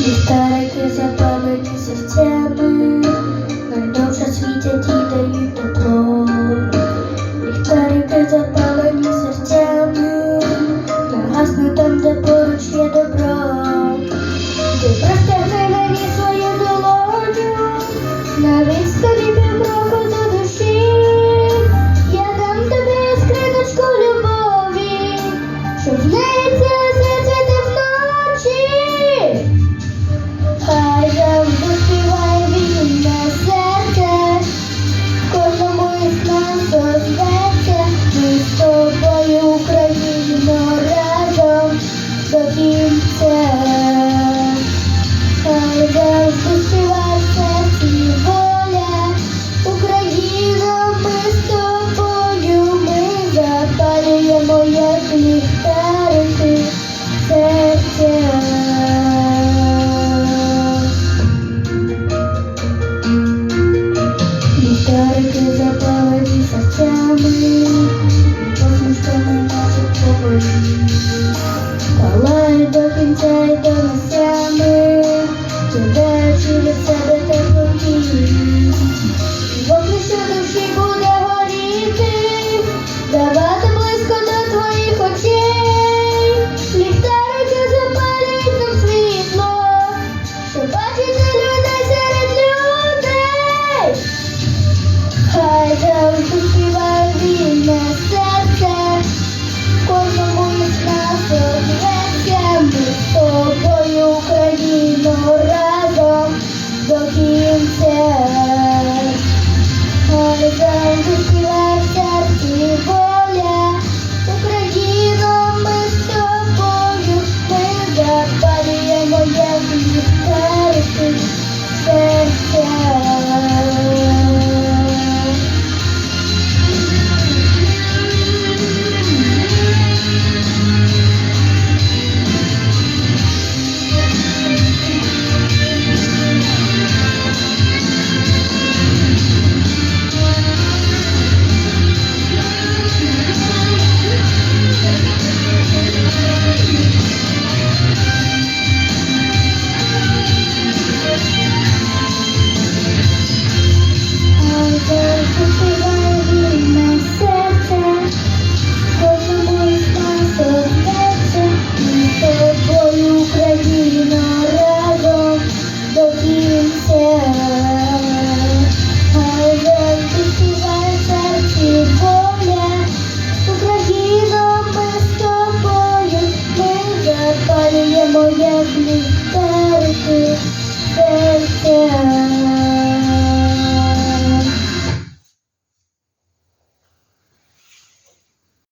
Ліхтарики запалені серцями, найдовше світять і дають тепло. Ліхтарики запалені серцями, нагасне там, де поруч є добро. Ти Ліхтарики запалені серцями, посмішками наших поколінь, Палають до кінця і до